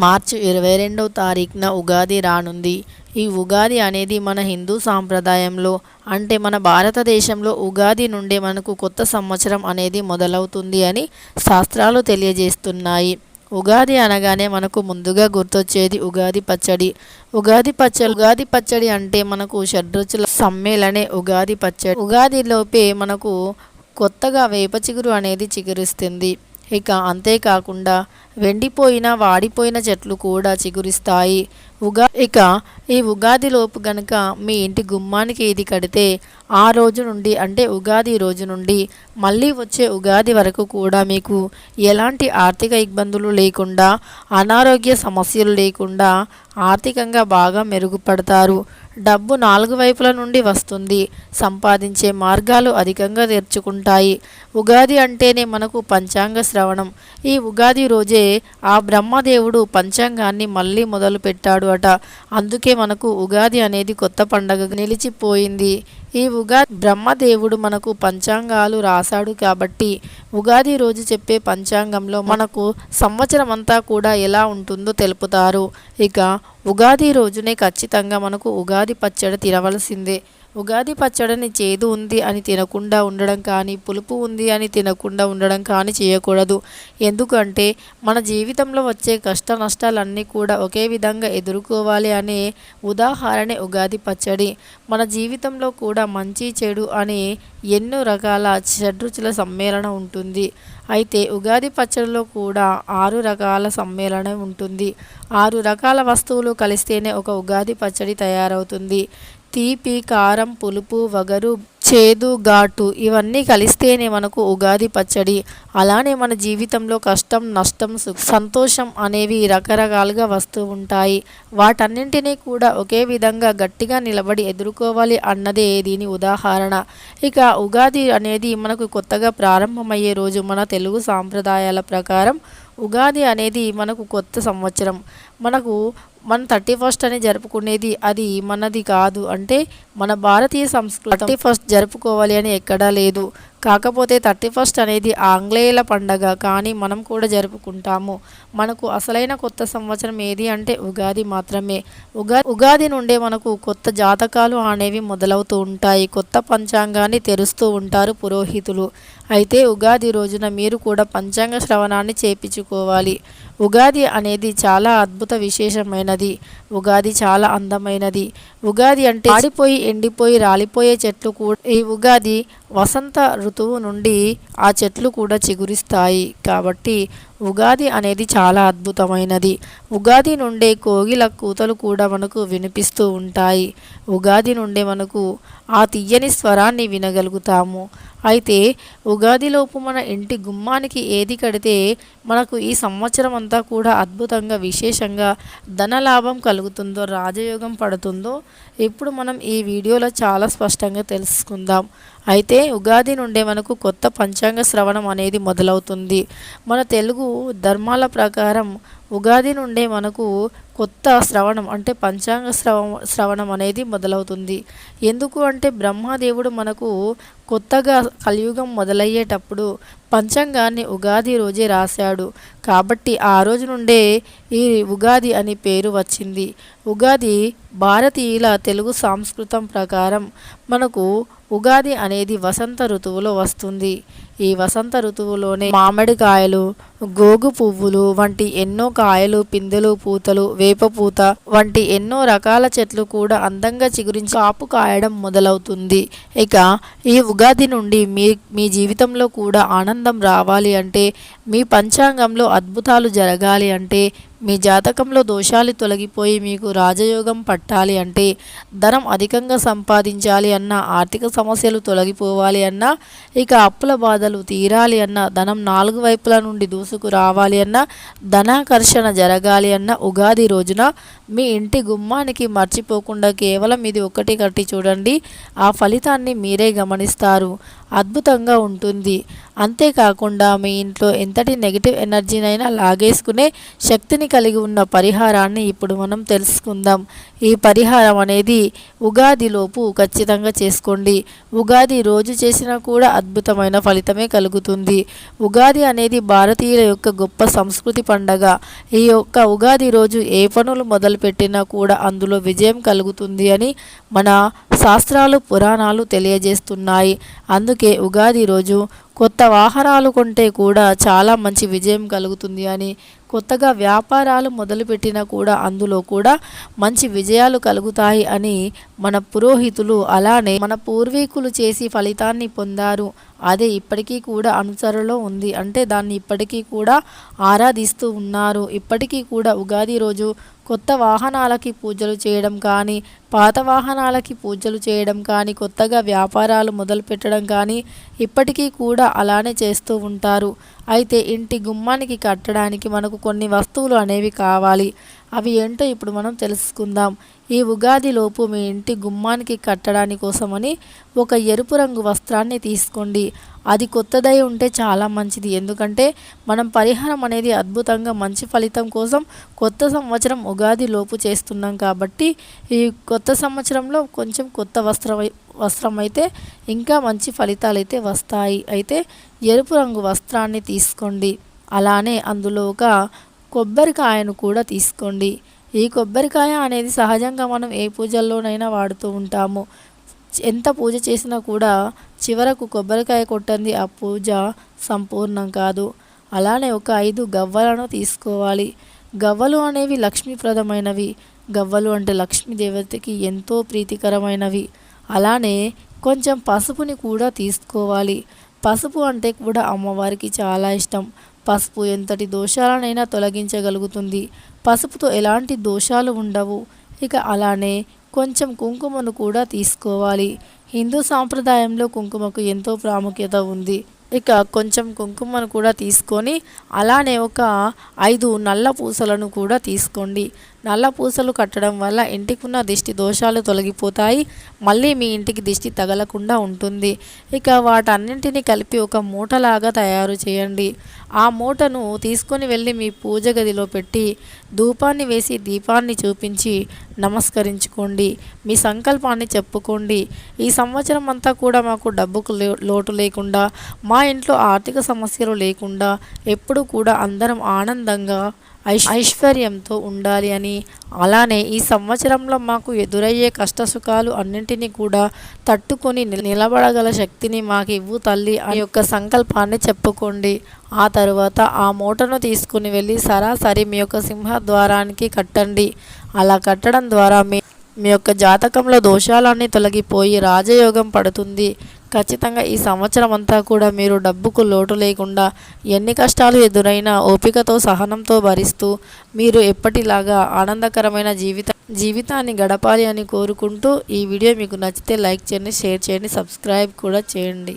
మార్చి ఇరవై రెండవ తారీఖున ఉగాది రానుంది. ఈ ఉగాది అనేది మన హిందూ సాంప్రదాయంలో అంటే మన భారతదేశంలో ఉగాది నుండే మనకు కొత్త సంవత్సరం అనేది మొదలవుతుంది అని శాస్త్రాలు తెలియజేస్తున్నాయి. ఉగాది అనగానే మనకు ముందుగా గుర్తొచ్చేది ఉగాది పచ్చడి. ఉగాది పచ్చడి ఉగాది పచ్చడి అంటే మనకు షడ్రుచుల సమ్మేళనే ఉగాది పచ్చడి. ఉగాదిలోపే మనకు కొత్తగా వేప చిగురు అనేది చిగురిస్తుంది. ఇక అంతేకాకుండా వెండిపోయిన వాడిపోయిన చెట్లు కూడా చిగురిస్తాయి. ఉగా ఇక ఈ ఉగాదిలోపు గనుక మీ ఇంటి గుమ్మానికి ఇది కడితే ఆ రోజు నుండి అంటే ఉగాది రోజు నుండి మళ్ళీ వచ్చే ఉగాది వరకు కూడా మీకు ఎలాంటి ఆర్థిక ఇబ్బందులు లేకుండా అనారోగ్య సమస్యలు లేకుండా ఆర్థికంగా బాగా మెరుగుపడతారు. డబ్బు నాలుగు వైపుల నుండి వస్తుంది. సంపాదించే మార్గాలు అధికంగా తెరుచుకుంటాయి. ఉగాది అంటేనే మనకు పంచాంగ శ్రవణం. ఈ ఉగాది రోజే ఆ బ్రహ్మదేవుడు పంచాంగాన్ని మళ్ళీ మొదలుపెట్టాడు అట. అందుకే మనకు ఉగాది అనేది కొత్త పండగ నిలిచిపోయింది. ఈ ఉగాది బ్రహ్మదేవుడు మనకు పంచాంగాలు రాశాడు కాబట్టి ఉగాది రోజు చెప్పే పంచాంగంలో మనకు సంవత్సరం అంతా కూడా ఎలా ఉంటుందో తెలుపుతారు. ఇక ఉగాది రోజునే ఖచ్చితంగా మనకు ఉగాది పచ్చడి తినవలసిందే. ఉగాది పచ్చడిని చేదు ఉంది అని తినకుండా ఉండడం కానీ పులుపు ఉంది అని తినకుండా ఉండడం కానీ చేయకూడదు. ఎందుకంటే మన జీవితంలో వచ్చే కష్ట నష్టాలన్నీ కూడా ఒకే విధంగా ఎదుర్కోవాలి అనే ఉదాహరణ ఉగాది పచ్చడి. మన జీవితంలో కూడా మంచి చెడు అనే ఎన్నో రకాల షడ్రుచుల సమ్మేళనం ఉంటుంది. అయితే ఉగాది పచ్చడిలో కూడా ఆరు రకాల సమ్మేళనం ఉంటుంది. ఆరు రకాల వస్తువులు కలిస్తేనే ఒక ఉగాది పచ్చడి తయారవుతుంది. తీపి కారం పులుపు వగరు చేదు ఘాటు ఇవన్నీ కలిస్తేనే మనకు ఉగాది పచ్చడి. అలానే మన జీవితంలో కష్టం నష్టం సంతోషం అనేవి రకరకాలుగా వస్తూ ఉంటాయి. వాటన్నింటినీ కూడా ఒకే విధంగా గట్టిగా నిలబడి ఎదుర్కోవాలి అన్నదే దీని ఉదాహరణ. ఇక ఉగాది అనేది మనకు కొత్తగా ప్రారంభమయ్యే రోజు మన తెలుగు సాంప్రదాయాల ప్రకారం ఉగాది అనేది మనకు కొత్త సంవత్సరం. మనకు మన థర్టీ ఫస్ట్ అని జరుపుకునేది అది మనది కాదు. అంటే మన భారతీయ సంస్కృతి థర్టీ ఫస్ట్ జరుపుకోవాలి అని ఎక్కడా లేదు. కాకపోతే థర్టీ ఫస్ట్ అనేది ఆంగ్లేయుల పండగ కానీ మనం కూడా జరుపుకుంటాము. మనకు అసలైన కొత్త సంవత్సరం ఏది అంటే ఉగాది మాత్రమే. ఉగా ఉగాది నుండే మనకు కొత్త జాతకాలు అనేవి మొదలవుతూ ఉంటాయి. కొత్త పంచాంగాన్ని తెరుస్తూ ఉంటారు పురోహితులు. అయితే ఉగాది రోజున మీరు కూడా పంచాంగ శ్రవణాన్ని చేపించుకోవాలి. ఉగాది అనేది చాలా అద్భుత విశేషమైనది. ఉగాది చాలా అందమైనది. ఉగాది అంటే ఆడిపోయి ఎండిపోయి రాలిపోయే చెట్లు కూడా ఈ ఉగాది వసంత ఋతువు నుండి ఆ చెట్లు కూడా చిగురిస్తాయి. కాబట్టి ఉగాది అనేది చాలా అద్భుతమైనది. ఉగాది నుండే కోగిల కూతలు కూడా మనకు వినిపిస్తూ ఉంటాయి. ఉగాది నుండే మనకు ఆ తీయని స్వరాన్ని వినగలుగుతాము. అయితే ఉగాదిలోపు మన ఇంటి గుమ్మానికి ఏది కడితే మనకు ఈ సంవత్సరం అంతా కూడా అద్భుతంగా విశేషంగా ధనలాభం కలుగుతుందో రాజయోగం పడుతుందో ఇప్పుడు మనం ఈ వీడియోలో చాలా స్పష్టంగా తెలుసుకుందాం. అయితే ఉగాది నుండే మనకు కొత్త పంచాంగ శ్రవణం అనేది మొదలవుతుంది. మన తెలుగు ధర్మాల ప్రకారం ఉగాది నుండే మనకు కొత్త శ్రవణం అంటే పంచాంగ శ్రవ శ్రవణం అనేది మొదలవుతుంది. ఎందుకు అంటే బ్రహ్మదేవుడు మనకు కొత్తగా కలియుగం మొదలయ్యేటప్పుడు పంచాంగాన్ని ఉగాది రోజే రాశాడు. కాబట్టి ఆ రోజు నుండే ఈ ఉగాది అని పేరు వచ్చింది. ఉగాది భారతీయుల తెలుగు సాంస్కృతం ప్రకారం మనకు ఉగాది అనేది వసంత ఋతువులో వస్తుంది. ఈ వసంత ఋతువులోనే మామిడికాయలు గోగు పువ్వులు వంటి ఎన్నో కాయలు పిందెలు పూతలు వేపపూత వంటి ఎన్నో రకాల చెట్లు కూడా అందంగా చిగురించి కాపు కాయడం మొదలవుతుంది. ఇక ఈ ఉగాది నుండి మీ మీ జీవితంలో కూడా ఆనందం రావాలి అంటే మీ పంచాంగంలో అద్భుతాలు జరగాలి అంటే మీ జాతకంలో దోషాలు తొలగిపోయి మీకు రాజయోగం పట్టాలి అంటే ధనం అధికంగా సంపాదించాలి అన్న ఆర్థిక సమస్యలు తొలగిపోవాలి అన్న ఇక అప్పుల బాధలు తీరాలి అన్న ధనం నాలుగు వైపుల నుండి దూసుకు రావాలి అన్న ధనాకర్షణ జరగాలి అన్న ఉగాది రోజున మీ ఇంటి గుమ్మానికి మర్చిపోకుండా కేవలం ఇది ఒకటి కట్టి చూడండి. ఆ ఫలితాన్ని మీరే గమనిస్తారు. అద్భుతంగా ఉంటుంది. అంతేకాకుండా మీ ఇంట్లో ఎంతటి నెగిటివ్ ఎనర్జీనైనా లాగేసుకునే శక్తిని కలిగి ఉన్న పరిహారాన్ని ఇప్పుడు మనం తెలుసుకుందాం. ఈ పరిహారం అనేది ఉగాదిలోపు ఖచ్చితంగా చేసుకోండి. ఉగాది రోజు చేసినా కూడా అద్భుతమైన ఫలితమే కలుగుతుంది. ఉగాది అనేది భారతీయుల యొక్క గొప్ప సంస్కృతి పండగ. ఈ యొక్క ఉగాది రోజు ఏ పనులు మొదలుపెట్టినా కూడా అందులో విజయం కలుగుతుంది అని మన శాస్త్రాలు పురాణాలు తెలియజేస్తున్నాయి. అందుకే ఉగాది రోజు కొత్త వాహనాలు కొంటే కూడా చాలా మంచి విజయం కలుగుతుంది అని కొత్తగా వ్యాపారాలు మొదలుపెట్టినా కూడా అందులో కూడా మంచి విజయాలు కలుగుతాయి అని మన పురోహితులు అలానే మన పూర్వీకులు చేసి ఫలితాన్ని పొందారు. అదే ఇప్పటికీ కూడా అనుసరణలో ఉంది. అంటే దాన్ని ఇప్పటికీ కూడా ఆరాధిస్తూ ఉన్నారు. ఇప్పటికీ కూడా ఉగాది రోజు కొత్త వాహనాలకి పూజలు చేయడం కానీ పాత వాహనాలకి పూజలు చేయడం కానీ కొత్తగా వ్యాపారాలు మొదలు పెట్టడం కానీ ఇప్పటికీ కూడా అలానే చేస్తూ ఉంటారు. అయితే ఇంటి గుమ్మానికి కట్టడానికి మనకు కొన్ని వస్తువులు అనేవి కావాలి. అవి ఏంటో ఇప్పుడు మనం తెలుసుకుందాం. ఈ ఉగాదిలోపు మీ ఇంటి గుమ్మానికి కట్టడానికి కోసమని ఒక ఎరుపు రంగు వస్త్రాన్ని తీసుకోండి. అది కొత్తదై ఉంటే చాలా మంచిది. ఎందుకంటే మనం పరిహారం అనేది అద్భుతంగా మంచి ఫలితం కోసం కొత్త సంవత్సరం ఉగాది లోపు చేస్తున్నాం కాబట్టి ఈ కొత్త కొత్త సంవత్సరంలో కొంచెం కొత్త వస్త్రం వస్త్రం అయితే ఇంకా మంచి ఫలితాలు అయితే వస్తాయి. అయితే ఎరుపు రంగు వస్త్రాన్ని తీసుకోండి. అలానే అందులో ఒక కొబ్బరికాయను కూడా తీసుకోండి. ఈ కొబ్బరికాయ అనేది సహజంగా మనం ఏ పూజల్లోనైనా వాడుతూ ఉంటాము. ఎంత పూజ చేసినా కూడా చివరకు కొబ్బరికాయ కొట్టండి ఆ పూజ సంపూర్ణం కాదు. అలానే ఒక ఐదు గవ్వలను తీసుకోవాలి. గవ్వలు అనేవి లక్ష్మీప్రదమైనవి. గవ్వలు అంటే లక్ష్మీ దేవతకి ఎంతో ప్రీతికరమైనవి. అలానే కొంచెం పసుపుని కూడా తీసుకోవాలి. పసుపు అంటే కూడా అమ్మవారికి చాలా ఇష్టం. పసుపు ఎంతటి దోషాలనైనా తొలగించగలుగుతుంది. పసుపుతో ఎలాంటి దోషాలు ఉండవు. ఇక అలానే కొంచెం కుంకుమను కూడా తీసుకోవాలి. హిందూ సాంప్రదాయంలో కుంకుమకు ఎంతో ప్రాముఖ్యత ఉంది. ఇక కొంచెం కుంకుమను కూడా తీసుకొని అలానే ఒక ఐదు నల్ల పూసలను కూడా తీసుకోండి. నల్ల పూసలు కట్టడం వల్ల ఇంటికున్న దిష్టి దోషాలు తొలగిపోతాయి. మళ్ళీ మీ ఇంటికి దిష్టి తగలకుండా ఉంటుంది. ఇక వాటన్నింటినీ కలిపి ఒక మూటలాగా తయారు చేయండి. ఆ మూటను తీసుకొని వెళ్ళి మీ పూజ గదిలో పెట్టి ధూపాన్ని వేసి దీపాన్ని చూపించి నమస్కరించుకోండి. మీ సంకల్పాన్ని చెప్పుకోండి. ఈ సంవత్సరం అంతా కూడా మాకు డబ్బుకు లోటు లేకుండా మా ఇంట్లో ఆర్థిక సమస్యలు లేకుండా ఎప్పుడు కూడా అందరం ఆనందంగా ఐశ్వర్యంతో ఉండాలి అని. అలానే ఈ సంవత్సరంలో మాకు ఎదురయ్యే కష్టసుఖాలు అన్నింటినీ కూడా తట్టుకొని నిలబడగల శక్తిని మాకు ఇవ్వు తల్లి అని యొక్క సంకల్పాన్ని చెప్పుకోండి. ఆ తరువాత ఆ మూటను తీసుకుని వెళ్ళి సరాసరి మీ యొక్క సింహద్వారానికి కట్టండి. అలా కట్టడం ద్వారా మీ మీ యొక్క జాతకంలో దోషాలన్నీ తొలగిపోయి రాజయోగం పడుతుంది. ఖచ్చితంగా ఈ సంవత్సరం అంతా కూడా మీరు డబ్బుకు లోటు లేకుండా ఎన్ని కష్టాలు ఎదురైనా ఓపికతో సహనంతో భరిస్తూ మీరు ఎప్పటిలాగా ఆనందకరమైన జీవిత జీవితాన్ని గడపాలి అని కోరుకుంటూ ఈ వీడియో మీకు నచ్చితే లైక్ చేయండి షేర్ చేయండి సబ్స్క్రైబ్ కూడా చేయండి.